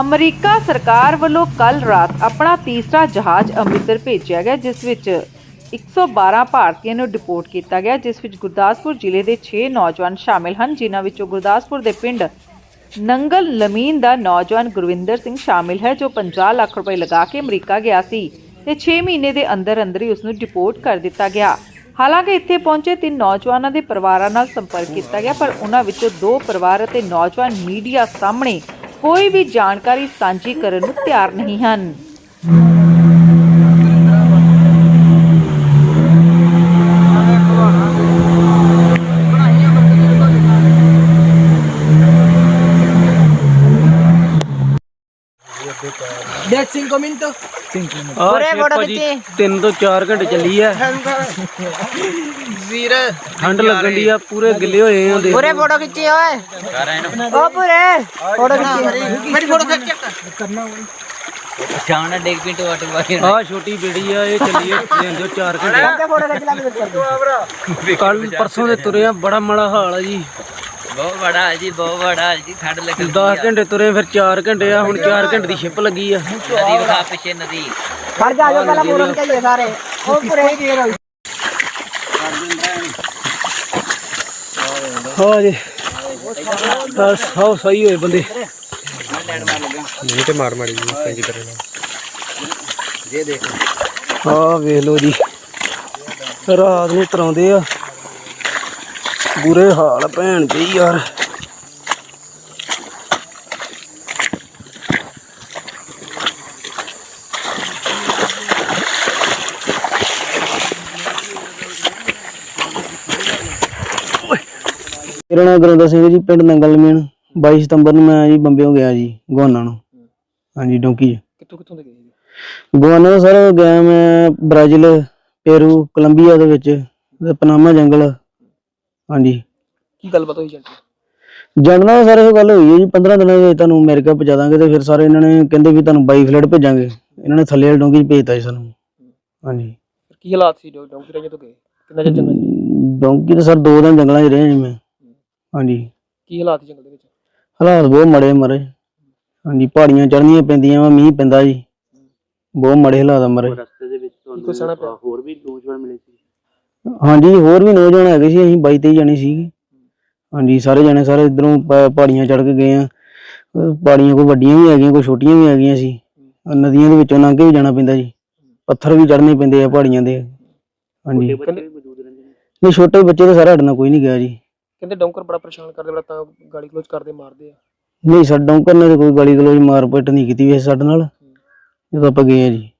America ਸਰਕਾਰ ਵੱਲੋਂ ਕੱਲ ਰਾਤ ਆਪਣਾ ਤੀਸਰਾ ਜਹਾਜ਼ ਅੰਮ੍ਰਿਤਸਰ ਭੇਜਿਆ ਗਿਆ, ਜਿਸ ਵਿੱਚ 112 ਭਾਰਤੀਆਂ ਨੂੰ ਡਿਪੋਰਟ ਕੀਤਾ ਗਿਆ, ਜਿਸ ਵਿੱਚ ਗੁਰਦਾਸਪੁਰ ਜ਼ਿਲ੍ਹੇ ਦੇ 6 ਨੌਜਵਾਨ ਸ਼ਾਮਿਲ ਹਨ, ਜਿਨ੍ਹਾਂ ਵਿੱਚੋਂ ਗੁਰਦਾਸਪੁਰ ਦੇ ਪਿੰਡ ਨੰਗਲ ਲਮੀਨ ਦਾ ਨੌਜਵਾਨ ਗੁਰਵਿੰਦਰ ਸਿੰਘ ਸ਼ਾਮਿਲ ਹੈ, ਜੋ 50 ਲੱਖ ਰੁਪਏ ਲਗਾ ਕੇ ਅਮਰੀਕਾ ਗਿਆ ਸੀ ਤੇ 6 ਮਹੀਨੇ ਦੇ ਅੰਦਰ ਅੰਦਰ ਹੀ ਉਸ ਨੂੰ ਡਿਪੋਰਟ ਕਰ ਦਿੱਤਾ ਗਿਆ। ਹਾਲਾਂਕਿ ਇੱਥੇ ਪਹੁੰਚੇ ਤਿੰਨ ਨੌਜਵਾਨਾਂ ਦੇ ਪਰਿਵਾਰਾਂ ਨਾਲ ਸੰਪਰਕ ਕੀਤਾ ਗਿਆ, ਪਰ ਉਹਨਾਂ ਵਿੱਚੋਂ ਦੋ ਪਰਿਵਾਰ ਅਤੇ ਨੌਜਵਾਨ ਮੀਡੀਆ ਸਾਹਮਣੇ ਕੋਈ ਵੀ ਜਾਣਕਾਰੀ ਸਾਂਝੀ ਕਰਨ ਨੂੰ ਤਿਆਰ ਨਹੀਂ ਹਨ डेढ़ cinco minutos. ਆਹ ਉਰੇ ਸ਼ਿਪ ਫੋਟੋ ਭਾਜੀ ਖਿੱਚੀ। ਤਿੰਨ ਤੋਂ 4 ਘੰਟੇ ਵੀਰ। ਠੰਡ ਲੱਗਣ ਦੀ ਆ ਪੂਰੇ ਗਿੱਲੇ ਹੋਏ ਆ ਦੇ ਪੂਰੇ ਫੋਟੋ ਖਿੱਚੀ ਓਏ। ਓ ਪੂਰੇ ਫੋਟੋ ਖਿੱਚੀ। ਮੇਰੀ ਫੋਟੋ ਖਿੱਚ ਕਰਨਾ ਜਾਣਾ ਡੇਗ ਪਿੰਟ ਵਾਟਰ ਵਾਰ ਆ ਛੋਟੀ ਬੇੜੀ ਆ ਇਹ ਚੱਲੀ ਲੈਂਦੇ 4 ਘੰਟੇ। ਫੋਟੋ ਖਿੱਚ ਲਾ ਕੱਲ ਪਰਸੋਂ ਦੇ ਤੁਰੇ ਆ ਬੜਾ ਮਾੜਾ ਹਾਲ ਆ ਜੀ। ਬਹੁਤ ਬੜਾ ਹੈ ਜੀ ਬਹੁਤ ਬੜਾ ਹੈ ਜੀ ਠੰਡ ਲੱਗੀ 10 ਘੰਟੇ ਤੁਰੇ ਫਿਰ 4 ਘੰਟੇ ਆ ਹੁਣ 4 ਘੰਟੇ ਦੀ ਸ਼ਿਪ ਲੱਗੀ ਆ। ਨਦੀ ਵਿਖਾ ਪਿੱਛੇ ਨਦੀ। ਫੜ ਜਾ ਜੋ ਪਹਿਲਾਂ ਮੋਰਨ ਕਹੀਏ ਸਾਰੇ। ਉਹ ਪੁਰੇ ਹਾਂ ਜੀ। ਬਸ ਹਾਉ ਸਹੀ ਹੋਏ ਬੰਦੇ। ਨਹੀਂ ਤੇ ਮਾਰ ਮਾਰੀ ਜੀ ਚੰਗੀ ਤਰ੍ਹਾਂ ਨਾਲ। ਆਹ ਵੇਖ ਲਓ ਜੀ। ਰਾਤ ਨੂੰ ਤਰਾਉਂਦੇ ਆ। ਬੁਰੇ ਹਾਲ ਭੈਣ ਦੇ ਯਾਰ। ਮੇਰਾ ਨਾਮ ਗੁਰਿੰਦਰ ਸਿੰਘ ਜੀ ਪਿੰਡ ਨੰਗਲ ਮੀਣ 22 ਸਤੰਬਰ ਨੂੰ ਮੈਂ ਜੀ ਬੰਬੇੋਂ ਗਿਆ ਜੀ ਗਵਾਨਾ ਨੂੰ। ਹਾਂਜੀ ਡੋਂਕੀ ਕਿੱਥੋਂ ਕਿੱਥੋਂ ਦੇ ਗਏ ਜੀ? ਗਵਾਨਾ ਸਰ ਗਿਆ ਮੈਂ ਬ੍ਰਾਜ਼ੀਲ ਪੇਰੂ ਕੋਲੰਬੀਆ ਦੇ ਵਿੱਚ। ਪਨਾਮਾ ਜੰਗਲ। ਹਾਂਜੀ। ਕੀ ਗੱਲਬਾਤ ਹੋਈ ਜੰਟ ਜੰਡਣਾ ਸਰ ਇਹ ਗੱਲ ਹੋਈ ਹੈ ਜੀ 15 ਦਿਨਾਂ ਦੇ ਤੁਹਾਨੂੰ ਅਮਰੀਕਾ ਪਹੁੰਚਾ ਦਾਂਗੇ ਤੇ ਫਿਰ ਸਾਰੇ ਇਹਨਾਂ ਨੇ ਕਹਿੰਦੇ ਵੀ ਤੁਹਾਨੂੰ ਬਾਈ ਫਲੈਟ ਭੇਜਾਂਗੇ। ਇਹਨਾਂ ਨੇ ਥੱਲੇ ਵਾਲੀ 'ਚ ਭੇਜਤਾ ਜੀ ਸਾਨੂੰ। ਹਾਂਜੀ। ਕੀ ਹਾਲਾਤ ਸੀ ਡੋਂਗੀ ਰਾਜੇ ਤੋਂ ਗਏ? ਕਿੰਨਾ ਚਿਰ ਜੰਗਲ ਡੋਂਕੀ ਤਾਂ ਸਰ ਦੋ ਦਿਨ ਜੰਗਲਾਂ 'ਚ ਰਹੇ ਜੀ ਮੈਂ। ਹਾਂਜੀ। ਕੀ ਹਾਲਾਤ ਜੰਗਲ ਦੇ ਵਿੱਚ? ਹਾਲਾਤ ਬਹੁਤ ਮੜੇ ਮਰੇ। ਹਾਂਜੀ ਪਹਾੜੀਆਂ ਚੜ੍ਹਨੀਆਂ ਪੈਂਦੀਆਂ ਵਾ ਮੀਂਹ ਪੈਂਦਾ ਜੀ। ਬਹੁਤ ਮੜੇ ਹਾਲਾਤ ਆ ਮਰੇ। ਹਾਂਜੀ ਹੋਰ ਵੀ ਨੌਜਵਾਨ ਮਿਲੇ ਹੈਗੇ ਸੀ ਅਸੀਂ ਬਾਈ ਤੇ ਜਾਣੇ ਸੀ ਹਾਂਜੀ ਸਾਰੇ ਜਾਣੇ ਸਾਰੇ ਇਧਰੋਂ ਪਹਾੜੀਆਂ ਚੜ੍ਹ ਕੇ ਗਏ ਆ। ਪਹਾੜੀਆਂ ਕੋਈ ਵੱਡੀਆਂ ਵੀ ਹੈਗੀਆਂ ਕੋਈ ਛੋਟੀਆਂ ਵੀ ਹੈਗੀਆਂ ਸੀ। ਨਦੀਆਂ ਦੇ ਵਿੱਚੋਂ ਲੰਘ ਕੇ ਵੀ ਜਾਣਾ ਪੈਂਦਾ ਜੀ। ਪੱਥਰ ਵੀ ਚੜ੍ਹਨੇ ਪੈਂਦੇ ਆ ਪਹਾੜੀਆਂ ਦੇ। ਹਾਂਜੀ। ਛੋਟੇ ਬੱਚੇ ਨਹੀਂ ਛੋਟੇ ਬੱਚੇ ਤਾਂ ਸਾਰਾ ਸਾਡੇ ਕੋਈ ਨਹੀਂ ਗਿਆ ਜੀ। ਕਹਿੰਦੇ ਡੌਂਕਰ ਬੜਾ ਪਰੇਸ਼ਾਨ ਕਰਦੇ ਬੜਾ ਤਾਂ ਗਾਲੀ ਗਲੋਚ ਕਰਦੇ ਮਾਰਦੇ ਆ। ਨਹੀਂ ਸਾਡਾ ਡੌਂਕਰ ਨੇ ਕੋਈ ਗਾਲੀ ਗਲੋਚ ਮਾਰਪਿੱਟ ਨਹੀਂ ਕੀਤੀ ਵੈਸੇ ਸਾਡੇ ਨਾਲ। ਜਦੋਂ ਆਪਾਂ ਗਏ ਆ ਜੀ।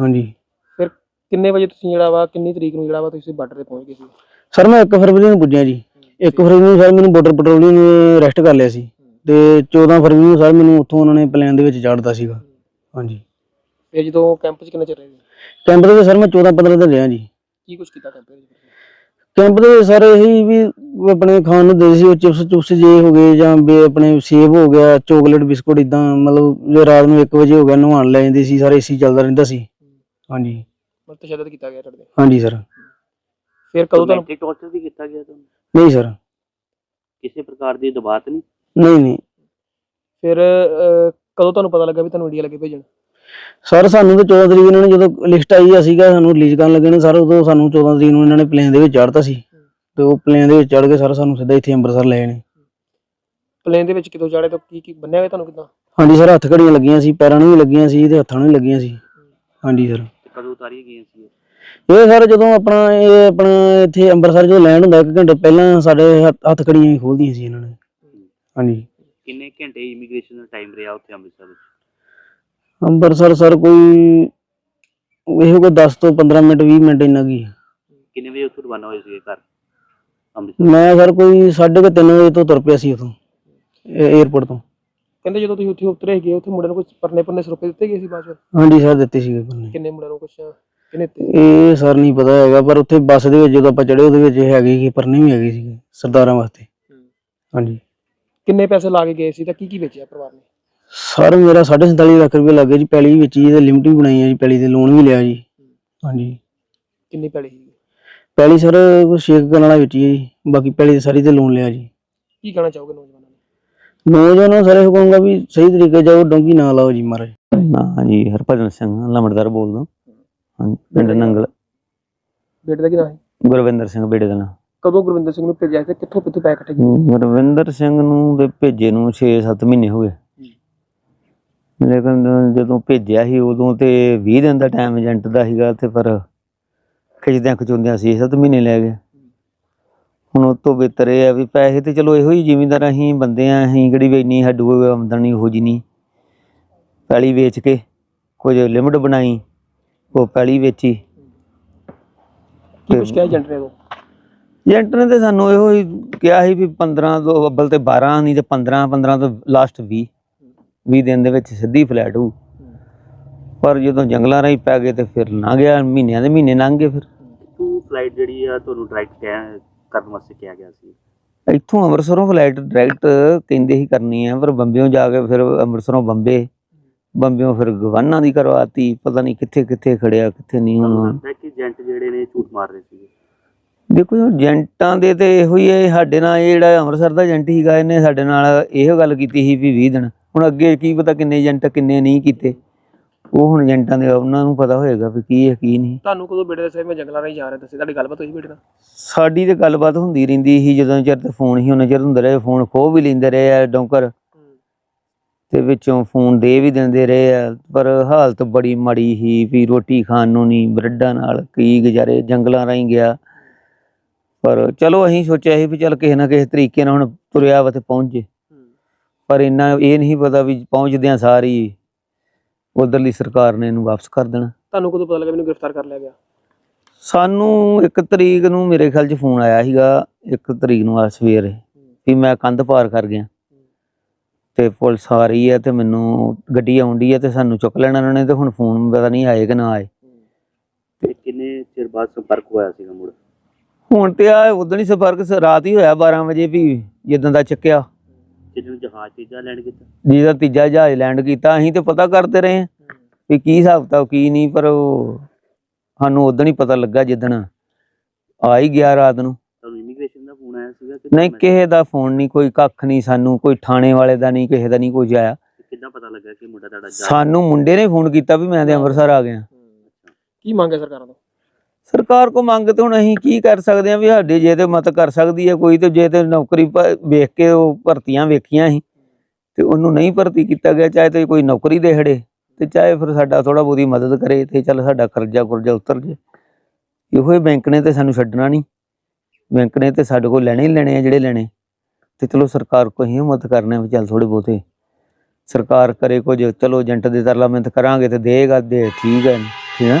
ਹਾਂਜੀ। ਫਿਰ ਕਿੰਨੇ ਵਜੇ ਤੁਸੀਂ ਜਿਹੜਾ ਵਾ ਕਿੰਨੀ ਤਰੀਕ ਨੂੰ ਜਿਹੜਾ ਵਾ ਤੁਸੀਂ ਬਾਰਡਰ ਤੇ ਪਹੁੰਚ ਗਏ ਸੀ? ਸਰ ਮੈਂ 1 ਫਰਵਰੀ ਨੂੰ ਪੁੱਜਿਆ ਜੀ। 1 ਫਰਵਰੀ ਨੂੰ ਸਰ ਮੈਨੂੰ ਬਾਰਡਰ ਪੈਟਰੋਲਿੰਗ ਨੇ ਅਰੈਸਟ ਕਰ ਲਿਆ ਸੀ। ਤੇ 14 ਫਰਵਰੀ ਨੂੰ ਸਰ ਮੈਨੂੰ ਉੱਥੋਂ ਉਹਨਾਂ ਨੇ ਪਲਾਨ ਦੇ ਵਿੱਚ ਜਾੜਦਾ ਸੀਗਾ। ਹਾਂਜੀ। ਤੇ ਜਦੋਂ ਕੈਂਪ 'ਚ ਕਿੰਨਾ ਚਿਰ ਰਹੇ? ਕੈਂਪ ਦੇ ਸਰ ਮੈਂ 14 15 ਦਿਨ ਰਿਹਾ ਜੀ। ਕੀ ਕੁਝ ਕੀਤਾ ਕੈਂਪ ਦੇ ਵਿੱਚ? ਕੈਂਪ ਦੇ ਸਰ ਇਹੀ ਵੀ ਆਪਣੇ ਖਾਣ ਨੂੰ ਦੇ ਸੀ ਉਹ ਚਿਪਸ ਚੁਪਸ ਜੇ ਹੋ ਗਏ ਜਾਂ ਵੀ ਆਪਣੇ ਸੇਬ ਹੋ ਗਿਆ ਚੋਕਲੇਟ ਬਿਸਕੁਟ ਇਦਾਂ ਮਤਲਬ ਜੇ ਰਾਤ ਨੂੰ 1 ਵਜੇ ਹੋ ਗਿਆ ਨਹਾਉਣ ਲੈ ਜਾਂਦੇ ਸੀ ਸਾਰੇ ਏਸੀ ਚੱਲਦਾ ਰਹਿੰਦਾ ਸੀ। ਹਾਂਜੀ। ਮਤਲਬ ਤਸ਼ੱਦਦ ਕੀਤਾ ਗਿਆ ਤੁਹਾਡੇ ਤੇ। ਹਾਂਜੀ ਸਰ। ਫਿਰ ਕਦੋਂ ਤੁਹਾਨੂੰ ਮੈਟ੍ਰਿਕ ਟੌਰਚਰ ਵੀ ਕੀਤਾ ਗਿਆ ਤੁਹਾਨੂੰ? ਨਹੀਂ ਸਰ। ਕਿਸੇ ਪ੍ਰਕਾਰ ਦੀ ਦਬਾਅ ਨਹੀਂ? ਨਹੀਂ ਨਹੀਂ। ਫਿਰ ਅਹ, ਕਦੋਂ ਤੁਹਾਨੂੰ ਪਤਾ ਲੱਗਾ ਵੀ ਤੁਹਾਨੂੰ ਇੰਡੀਆ ਲੱਗੇ ਭੇਜਣ? ਸਰ ਸਾਨੂੰ ਤਾਂ 14 ਤਰੀਕ ਇਹਨਾਂ ਨੇ ਜਦੋਂ ਲਿਸਟ ਆਈ ਆ ਸੀਗਾ ਸਾਨੂੰ ਰਿਲੀਜ਼ ਕਰਨ ਲੱਗੇ ਨੇ ਸਰ ਉਦੋਂ ਸਾਨੂੰ 14 ਤਰੀਕ ਨੂੰ ਇਹਨਾਂ ਨੇ ਪਲੇਨ ਦੇ ਵਿੱਚ ਚੜ੍ਹਤਾ ਸੀ। ਤੇ ਉਹ ਪਲੇਨ ਦੇ ਵਿੱਚ ਚੜ੍ਹ ਕੇ ਸਰ ਸਾਨੂੰ ਸਿੱਧਾ ਇੱਥੇ ਅੰਮ੍ਰਿਤਸਰ ਲੈ ਜਾਣੇ ਪਲੇਨ ਦੇ ਵਿੱਚ ਕਿਦੋਂ ਚੜੇ ਤਾਂ ਕੀ ਕੀ ਬੰਨਿਆ ਹੋਇਆ ਤੁਹਾਨੂੰ ਕਿਦਾਂ? ਹਾਂਜੀ ਸਰ ਹੱਥ ਘੜੀਆਂ ਲੱਗੀਆਂ ਸੀ ਪੈਰਾਂ ਨੂੰ ਵੀ ਲੱਗੀਆਂ ਸੀ ਤੇ ਹੱਥਾਂ ਨੂੰ ਵੀ ਲੱਗੀਆਂ ਸੀ। ਹਾਂਜੀ ਸਰ। ਕਦੋਂ ਉਤਾਰੀਆਂ ਗਈਆਂ ਸੀ ਇਹ? ਸਰ ਜਦੋਂ ਆਪਣਾ ਇਹ ਆਪਣਾ ਇੱਥੇ ਅੰਮ੍ਰਿਤਸਰ ਜਦੋਂ ਲੈਂਡ ਹੁੰਦਾ ਇੱਕ ਘੰਟੇ ਪਹਿਲਾਂ ਸਾਡੇ ਹੱਥ- ਹੱਥ ਘੜੀਆਂ ਹੀ ਖੋਲਦੀਆਂ ਸੀ ਇਹਨਾਂ ਨੇ। ਹਾਂਜੀ। ਕਿੰਨੇ ਘੰਟੇ ਇਮੀਗ੍ਰੇਸ਼ਨ ਦਾ ਟਾਈਮ ਰਿਹਾ ਉੱਥੇ ਅੰਮ੍ਰਿਤਸਰ ਵਿੱਚ? ਅੰਮ੍ਰਿਤਸਰ ਸਰ ਕੋਈ ਇਹੋ ਕੋਈ 10 ਤੋਂ 15 ਮਿੰਟ 20 ਮਿੰਟ ਇੰਨਾ ਕੀ। ਕਿੰਨੇ ਵਜੇ ਉੱਥੋਂ ਰਵਾਨਾ ਹੋਏ ਸੀਗੇ ਘਰ? ਅੰਮ੍ਰਿਤਸਰ। ਮੈਂ ਸਰ ਕੋਈ 3:30 ਵਜੇ ਤੋਂ ਤੁਰ ਪਿਆ ਸੀ ਉਥੋਂ 에어ਪੋਰਟ ਤੋਂ। ਕਹਿੰਦੇ ਜਦੋਂ ਤੁਸੀਂ ਉੱਥੇ ਉਤਰੇ ਗਏ ਉੱਥੇ ਮੁੰਡਿਆਂ ਨੂੰ ਕੁਝ ਪਰਨੇ ਪਰਨੇ ਸਰੂਪੇ ਦਿੱਤੇ ਗਏ ਸੀ ਬਾਅਦ ਚ? ਹਾਂਜੀ ਸਰ ਦਿੱਤੇ ਸੀਗੇ ਕਿੰਨੇ ਮੁੰਡਿਆਂ ਨੂੰ ਕੁਝ ਕਿੰਨੇ ਇਹ ਸਰ ਨਹੀਂ ਪਤਾ ਹੈਗਾ ਪਰ ਉੱਥੇ ਬੱਸ ਦੇ ਵਿੱਚ ਜਦੋਂ ਆਪਾਂ ਚੜੇ ਉਹਦੇ ਵਿੱਚ ਹੈਗੇ ਸੀ ਪਰਨੇ ਵੀ ਹੈਗੇ ਸੀਗੇ ਸਰਦਾਰਾਂ ਵਾਸਤੇ। ਹਾਂਜੀ। ਕਿੰਨੇ ਪੈਸੇ ਲਾ ਕੇ ਗਏ ਸੀ ਤਾਂ ਕੀ ਕੀ ਵੇਚਿਆ ਪਰਿਵਾਰ ਨੇ? ਸਰ ਮੇਰਾ 47 ਲੱਖ ਰੁਪਏ ਲੱਗੇ ਜੀ ਪੈਲੀ ਵਿੱਚ ਤੇ ਲਿਮਟ ਵੀ ਬਣਾਈ ਹੈ ਜੀ ਪੈਲੀ ਤੇ ਲੋਨ ਵੀ ਲਿਆ ਜੀ। ਹਾਂਜੀ। ਕਿੰਨੀ ਪੈਲੀ ਸੀ? ਪੈਲੀ ਸਰ ਛੇਕ ਕਰਨ ਵਾਲਾ ਵਿੱਚ ਹੀ ਹੈ ਜੀ ਬਾਕੀ ਪੈਲੀ ਤੇ ਸਾਰੀ ਤੇ ਲੋਨ ਲਿਆ ਜੀ। ਕੀ ਕਹਿਣਾ ਚਾਹੋਗੇ ਨੌਜਵਾਨਾਂ ਨੂੰ? ਨੌਜਵਾਨਾਂ ਨੂੰ ਸਾਰੇ ਕਹੂੰਗਾ ਵੀ ਸਹੀ ਤਰੀਕੇ ਜਾਓ ਡੋਂਗੀ ਨਾ ਲਾਓ ਜੀ ਮਹਾਰਾਜ। ਨਾ ਜੀ ਹਰਭਜਨ ਸਿੰਘ ਲੰਬੜਦਾਰ ਬੋਲਦਾ। ਹਾਂਜੀ ਪਿੰਡ ਨੰਗਲ। ਬੇਟੇ ਦਾ ਕੀ ਨਾਮ ਹੈ ਗੁਰਵਿੰਦਰ ਸਿੰਘ ਬੇੜੇ ਦਾ ਨਾਂ। ਕਦੋਂ ਗੁਰਵਿੰਦਰ ਸਿੰਘ ਨੂੰ ਭੇਜਿਆ ਤੇ ਕਿੱਥੋਂ ਕਿੱਥੋਂ ਪੈਸੇ ਇਕੱਠੇ ਕੀਤੇ ਗੁਰਵਿੰਦਰ ਸਿੰਘ ਨੂੰ ਤੇ ਭੇਜੇ ਨੂੰ 6-7 ਮਹੀਨੇ ਹੋ ਗਏ। ਲੇਕਿਨ ਜਦੋਂ ਭੇਜਿਆ ਸੀ ਉਦੋਂ ਤੇ 20 ਦਿਨ ਦਾ ਟਾਈਮ ਏਜੰਟ ਦਾ ਸੀਗਾ ਤੇ ਪਰ ਖਿੱਚਦਿਆਂ ਖਚੁੰਦਿਆਂ 6-7 ਮਹੀਨੇ ਲੈ ਗਏ। ਹੁਣ ਉਹ ਤੋਂ ਬਿਹਤਰ ਇਹ ਆ ਵੀ ਪੈਸੇ ਤੇ ਚਲੋ ਇਹੋ ਹੀ ਜ਼ਿਮੀਂਦਾਰ ਅਸੀਂ ਬੰਦੇ ਆ ਅਸੀਂ ਕਿਹੜੀ ਵੀ ਇੰਨੀ ਸਾਡੂ ਆਮਦਨੀ ਹੋ ਜੀ ਨਹੀਂ। ਪੈਲੀ ਵੇਚ ਕੇ ਕੁਝ ਲਿਮਟ ਬਣਾਈ ਉਹ ਪੈਲੀ ਵੇਚੀ। ਕੀ ਕੁਝ ਕਿਹਾ ਏਜੰਟ ਨੇ ਉਦੋਂ ਏਜੰਟ ਨੇ ਤੇ ਸਾਨੂੰ ਇਹੋ ਹੀ ਕਿਹਾ ਸੀ ਵੀ 15 ਤੋਂ ਅੱਬਲ ਤੇ 12 ਨਹੀਂ ਤੇ 15 15 ਤੋਂ ਲਾਸਟ 20 20 ਦਿਨ ਦੇ ਵਿੱਚ ਸਿੱਧੀ ਫਲੈਟ ਹੋਊ। ਪਰ ਜਦੋਂ ਜੰਗਲਾਂ ਰਾਹੀਂ ਪੈ ਗਏ ਤੇ ਫਿਰ ਲੰਘ ਗਿਆ ਮਹੀਨਿਆਂ ਦੇ ਮਹੀਨੇ ਲੰਘ ਗਏ ਫਿਰ। ਟੂ ਫਲਾਈਟ ਜਿਹੜੀ ਆ ਤੁਹਾਨੂੰ ਡਾਇਰੈਕਟ ਕਰਨ ਵਾਸਤੇ ਕਿਹਾ ਗਿਆ ਸੀ। ਇੱਥੋਂ ਅੰਮ੍ਰਿਤਸਰੋਂ ਫਲਾਈਟ ਡਾਇਰੈਕਟ ਕਹਿੰਦੇ ਹੀ ਕਰਨੀ ਹੈ ਪਰ ਬੰਬਿਓਂ ਜਾ ਕੇ ਫਿਰ ਅੰਮ੍ਰਿਤਸਰੋਂ ਬੰਬੇ। ਬੰਬਿਓਂ ਫਿਰ ਗਵਾਨਾ ਦੀ ਕਰਵਾਤੀ ਪਤਾ ਨਹੀਂ ਕਿੱਥੇ ਕਿੱਥੇ ਖੜਿਆ ਕਿੱਥੇ ਨਹੀਂ ਹੁਣ। ਕਿ ਏਜੰਟ ਜਿਹੜੇ ਨੇ ਝੂਠ ਮਾਰ ਰਹੇ ਸੀਗੇ? ਦੇਖੋ ਜੀ, ਏਜੰਟਾਂ ਦੇ ਤੇ ਇਹੋ ਹੀ ਹੈ ਸਾਡੇ ਨਾਲ ਇਹ ਜਿਹੜਾ ਅੰਮ੍ਰਿਤਸਰ ਦਾ ਏਜੰਟ ਸੀਗਾ ਇਹਨੇ ਸਾਡੇ ਨਾਲ ਇਹੋ ਗੱਲ ਕੀਤੀ ਸੀ ਵੀ 20 ਦਿਨ। ਹੁਣ ਅੱਗੇ ਕੀ ਪਤਾ ਕਿੰਨੇ ਏਜੰਟ ਕਿੰਨੇ ਨਹੀਂ ਕੀਤੇ। ਉਹ ਹੁਣ ਏਜੰਟਾਂ ਦੇ ਉਹਨਾਂ ਨੂੰ ਪਤਾ ਹੋਏਗਾ ਵੀ ਕੀ ਹੈ ਕੀ ਨਹੀਂ। ਤੁਹਾਨੂੰ ਕਦੋਂ ਬੇਟੇ ਦੱਸਿਆ ਮੈਂ ਜੰਗਲਾਂ ਰਾਹੀਂ ਜਾ ਰਿਹਾ ਦੱਸੇ ਤੁਹਾਡੀ ਗੱਲਬਾਤ ਹੋਈ ਬੇਟੇ ਨਾਲ? ਸਾਡੀ ਤੇ ਗੱਲਬਾਤ ਹੁੰਦੀ ਰਹਿੰਦੀ ਸੀ ਜਦੋਂ ਚਿਰ ਤੇ ਫੋਨ ਹੀ ਉਹਨਾਂ ਚਿਰ ਹੁੰਦੇ ਰਹੇ। ਫੋਨ ਖੋ ਵੀ ਲੈਂਦੇ ਰਹੇ ਆ ਡੌਂਕਰ। ਤੇ ਵਿੱਚੋਂ ਫੋਨ ਦੇ ਵੀ ਦਿੰਦੇ ਰਹੇ ਆ ਪਰ ਹਾਲਤ ਬੜੀ ਮਾੜੀ ਸੀ ਵੀ ਰੋਟੀ ਖਾਣ ਨੂੰ ਨਹੀਂ ਬਰੱਡਾਂ ਨਾਲ ਕੀ ਗੁਜ਼ਾਰੇ ਜੰਗਲਾਂ ਰਾਹੀਂ ਗਿਆ। ਪਰ ਚਲੋ ਅਸੀਂ ਸੋਚਿਆ ਸੀ ਵੀ ਚੱਲ ਕਿਸੇ ਨਾ ਕਿਸੇ ਤਰੀਕੇ ਨਾਲ ਹੁਣ ਤੁਰਿਆ ਵਾ ਤੇ ਪਹੁੰਚ। ਜੇ ਪਰ ਇੰਨਾ ਇਹ ਨਹੀਂ ਪਤਾ ਵੀ ਪਹੁੰਚਦਿਆਂ ਸਾਰੀ ਉਧਰਲੀ ਸਰਕਾਰ ਨੇ ਇਹਨੂੰ ਵਾਪਸ ਕਰ ਦੇਣਾ। ਤੁਹਾਨੂੰ ਕਦੋਂ ਪਤਾ ਲੱਗਾ ਮੈਨੂੰ ਗ੍ਰਿਫਤਾਰ ਕਰ ਲਿਆ ਗਿਆ? ਸਾਨੂੰ ਇੱਕ ਤਰੀਕ ਨੂੰ ਮੇਰੇ ਖਿਆਲ 'ਚ ਫੋਨ ਆਇਆ ਸੀਗਾ ਇੱਕ ਤਰੀਕ ਨੂੰ ਆ ਸਵੇਰੇ ਵੀ ਮੈਂ ਕੰਧ ਪਾਰ ਕਰ ਗਿਆ। ਤੇ ਪੁਲਿਸ ਆ ਰਹੀ ਹੈ ਤੇ ਮੈਨੂੰ ਗੱਡੀ ਆਉਂਦੀ ਹੈ ਤੇ ਸਾਨੂੰ ਚੁੱਕ ਲੈਣਾ ਉਹਨਾਂ ਨੇ ਤੇ ਹੁਣ ਫੋਨ ਪਤਾ ਨਹੀਂ ਆਏ ਕਿ ਨਾ ਆਏ। ਤੇ ਕਿੰਨੇ ਚਿਰ ਬਾਅਦ ਸੰਪਰਕ ਹੋਇਆ ਸੀਗਾ ਮੁੜ? ਹੁਣ ਤੇ ਆ ਉਦੋਂ ਹੀ ਸੰਪਰਕ ਰਾਤ ਹੀ ਹੋਇਆ 12 ਵਜੇ ਵੀ ਜਿੱਦਾਂ ਦਾ ਚੱਕਿਆ। ਜਿਹਨੂੰ ਜਹਾਜ਼ ਤੀਜਾ ਲੈਂਡ ਕੀਤਾ। ਜਿਹਦਾ ਤੀਜਾ ਜਹਾਜ਼ ਲੈਂਡ ਕੀਤਾ ਅਸੀਂ ਤੇ ਪਤਾ ਕਰਦੇ ਰਹੇ ਹਾਂ ਵੀ ਕੀ ਹਿਸਾਬ ਕਿਤਾਬ ਕੀ ਨਹੀਂ ਪਰ ਉਹ ਸਾਨੂੰ ਉਦੋਂ ਹੀ ਪਤਾ ਲੱਗਾ ਜਿੱਦਣ ਆ ਹੀ ਗਿਆ ਰਾਤ ਨੂੰ। ਤੁਹਾਨੂੰ ਇਮੀਗ੍ਰੇਸ਼ਨ ਦਾ ਫੋਨ ਆਇਆ ਸੀਗਾ ਕਿ ਨਹੀਂ ਕਿਸੇ ਦਾ ਫੋਨ ਨਹੀਂ ਕੋਈ ਕੱਖ ਨਹੀਂ ਸਾਨੂੰ ਕੋਈ ਥਾਣੇ ਵਾਲੇ ਦਾ ਨਹੀਂ ਕਿਸੇ ਦਾ ਨਹੀਂ ਕੁਝ ਆਇਆ। ਕਿੱਦਾਂ ਪਤਾ ਲੱਗਾ ਕਿ ਮੁੰਡਾ ਤੁਹਾਡਾ ਜਾ ਸਾਨੂੰ ਮੁੰਡੇ ਨੇ ਫੋਨ ਕੀਤਾ ਵੀ ਮੈਂ ਤੇ ਅੰਮ੍ਰਿਤਸਰ ਆ ਗਿਆ। ਕੀ ਮੰਗ ਹੈ ਸਰਕਾਰਾਂ ਤੋਂ? ਸਰਕਾਰ ਕੋ ਮੰਗ ਤੇ ਹੁਣ ਅਸੀਂ ਕੀ ਕਰ ਸਕਦੇ ਆ ਵੀ ਸਾਡੇ ਜੇ ਤੇ ਮਤ ਕਰ ਸਕਦੀ ਹੈ, ਕੋਈ ਤੇ ਜੇ ਤੇ ਨੌਕਰੀ ਭ- ਵੇਖ ਕੇ ਉਹ ਭਰਤੀਆਂ ਵੇਖੀਆਂ ਸੀ ਤੇ ਉਹਨੂੰ ਨਹੀਂ ਭਰਤੀ ਕੀਤਾ ਗਿਆ, ਚਾਹੇ ਤੇ ਕੋਈ ਨੌਕਰੀ ਦੇ ਖੜੇ ਤੇ ਚਾਹੇ ਫਿਰ ਸਾਡਾ ਥੋੜਾ ਬਹੁਤੀ ਮਦਦ ਕਰੇ ਤੇ ਚੱਲ ਸਾਡਾ ਕਰਜ਼ਾ ਕੁਰਜ਼ਾ ਉਤਰ ਜੇ ਇਹੋ ਹੀ ਬੈਂਕ ਨੇ ਤੇ ਸਾਨੂੰ ਛੱਡਣਾ ਨਹੀਂ। ਬੈਂਕ ਨੇ ਤੇ ਸਾਡੇ ਕੋਲ ਲੈਣੇ ਹੀ ਲੈਣੇ ਆ ਜਿਹੜੇ ਲੈਣੇ। ਤੇ ਚਲੋ ਸਰਕਾਰ ਕੋ ਹੀ ਮਦਦ ਕਰਨੇ ਵੀ ਚੱਲ ਥੋੜੇ ਬਹੁਤੇ। ਸਰਕਾਰ ਕਰੇ ਕੁਝ, ਚਲੋ ਏਜੰਟ ਦੇ ਤਰਲਾ ਮਿਹਨਤ ਕਰਾਂਗੇ ਤੇ ਦੇਗਾ ਦੇ ਠੀਕ ਹੈ ਠੀਕ ਹੈ।